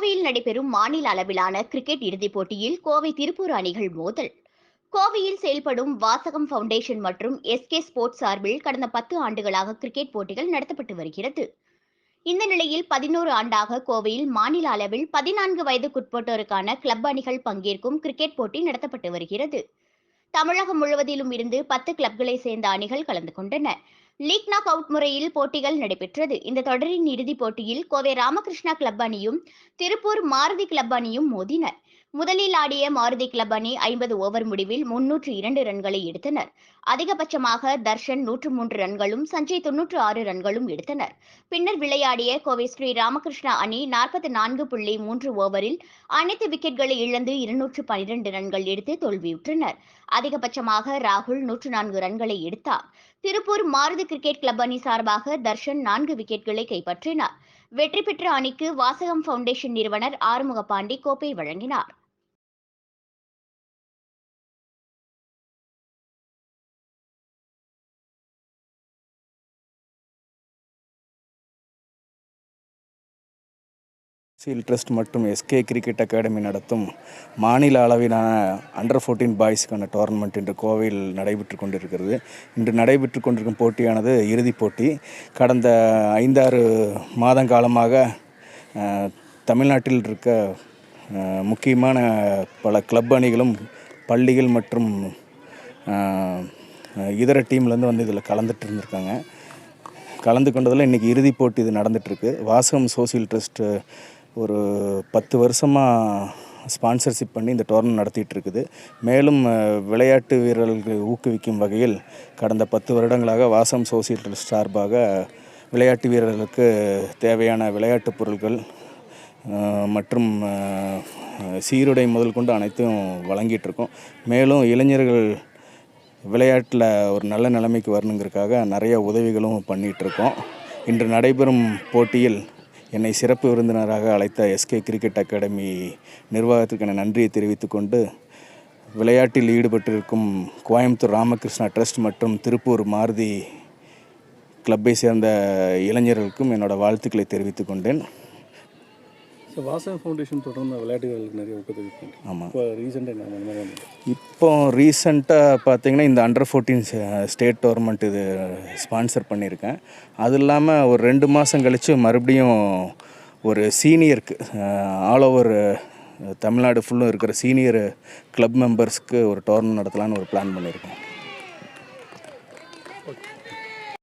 கோவையில் நடைபெறும் மாநில அளவிலான கிரிக்கெட் இறுதிப் போட்டியில் கோவை திருப்பூர் அணிகள் மோதல். கோவையில் செயல்படும் வாசகம் ஃபவுண்டேஷன் மற்றும் எஸ்கே ஸ்போர்ட்ஸ் சார்பில் கடந்த பத்து ஆண்டுகளாக கிரிக்கெட் போட்டிகள் நடத்தப்பட்டு வருகிறது. இந்த நிலையில் பதினோரு ஆண்டாக கோவையில் மாநில அளவில் பதினான்கு வயதுக்குட்பட்டோருக்கான கிளப் அணிகள் பங்கேற்கும் கிரிக்கெட் போட்டி நடத்தப்பட்டு வருகிறது. தமிழகம் முழுவதிலும் இருந்து பத்து கிளப்களை சேர்ந்த அணிகள் கலந்து கொண்டன. லீக் நாக் அவுட் முறையில் போட்டிகள் நடைபெற்றது. இந்த தொடரின் இறுதிப் போட்டியில் கோவை ராமகிருஷ்ணா கிளப் அணியும் திருப்பூர் மாருதி கிளப் அணியும் மோதினர். முதலில் ஆடிய மாருதி கிளப் அணி ஐம்பது ஓவர் முடிவில் முன்னூற்று இரண்டு ரன்களை எடுத்தனர். அதிகபட்சமாக தர்ஷன் நூற்று மூன்று ரன்களும் சஞ்சய் தொன்னூற்று ஆறு ரன்களும் எடுத்தனர். பின்னர் விளையாடிய கோவை ஸ்ரீ ராமகிருஷ்ணா அணி நாற்பத்தி நான்கு புள்ளி மூன்று ஓவரில் அனைத்து விக்கெட்களை இழந்து இருநூற்று பனிரெண்டு ரன்கள் எடுத்து தோல்வியுற்றனர். அதிகபட்சமாக ராகுல் நூற்று நான்கு ரன்களை எடுத்தார். திருப்பூர் மாருதி கிரிக்கெட் கிளப் அணி சார்பாக தர்ஷன் நான்கு விக்கெட்களை கைப்பற்றினார். வெற்றி பெற்ற அணிக்கு வாசகம் ஃபவுண்டேஷன் நிறுவனர் ஆறுமுக பாண்டி கோப்பை வழங்கினார். சீல் ட்ரஸ்ட் மற்றும் எஸ்கே கிரிக்கெட் அகாடமி நடத்தும் மாநில அளவிலான அண்டர் ஃபோர்டீன் பாய்ஸ்க்கான டோர்னமெண்ட் இன்று கோவையில் நடைபெற்று கொண்டிருக்கிறது. இன்று நடைபெற்று கொண்டிருக்கும் போட்டியானது இறுதிப் போட்டி. கடந்த ஐந்தாறு மாதங்காலமாக தமிழ்நாட்டில் இருக்க முக்கியமான பல கிளப் அணிகளும் பள்ளிகள் மற்றும் இதர டீம்லேருந்து வந்து இதில் கலந்துட்டு இருந்திருக்காங்க. கலந்து கொண்டதில் இன்றைக்கி இறுதிப் போட்டி இது நடந்துகிட்ருக்கு வாசகம் சோசியல் ட்ரஸ்ட்டு ஒரு பத்து வருஷமாக ஸ்பான்சர்ஷிப் பண்ணி இந்த டோர்னமெண்ட் நடத்திட்டு இருக்குது மேலும் விளையாட்டு வீரர்களுக்கு ஊக்குவிக்கும் வகையில் கடந்த பத்து வருடங்களாக வாசம் சோசியல் சார்பாக விளையாட்டு வீரர்களுக்கு தேவையான விளையாட்டுப் பொருட்கள் மற்றும் சீருடை முதல் கொண்டு அனைத்தும் வழங்கிட்டுருக்கோம். மேலும் இளைஞர்கள் விளையாட்டில் ஒரு நல்ல நிலைமைக்கு வரணுங்கிறதுக்காக நிறைய உதவிகளும் பண்ணிகிட்ருக்கோம் இருக்கோம் இன்று நடைபெறும் போட்டியில் என்னை சிறப்பு விருந்தினராக அழைத்த எஸ்கே கிரிக்கெட் அகாடமி நிர்வாகத்திற்கு என நன்றியை தெரிவித்துக்கொண்டு விளையாட்டில் ஈடுபட்டிருக்கும் கோயம்புத்தூர் ராமகிருஷ்ணா ட்ரஸ்ட் மற்றும் திருப்பூர் மாருதி கிளப்பை சேர்ந்த இளைஞர்களுக்கும் என்னோட வாழ்த்துக்களை தெரிவித்துக்கொண்டேன் ஸோ வாசகம் ஃபவுண்டேஷன் தொடர்ந்து விளையாட்டு வீரர்களுக்கு நிறைய ஊக்கத்தொகை ஆமாம் இப்போ ரீசெண்டாக என்ன மாதிரி இப்போ ரீசண்டாக பார்த்தீங்கன்னா இந்த அண்டர் ஃபோர்டீன் ஸ்டேட் டோர்னமெண்ட் இது ஸ்பான்சர் பண்ணியிருக்கேன். அது இல்லாமல் ஒரு ரெண்டு மாதம் கழித்து மறுபடியும் ஒரு சீனியருக்கு ஆல் ஓவர் தமிழ்நாடு ஃபுல்லும் இருக்கிற சீனியர் கிளப் மெம்பர்ஸ்க்கு ஒரு டோர்னமெண்ட் நடத்தலான்னு ஒரு பிளான் பண்ணியிருக்கோம்.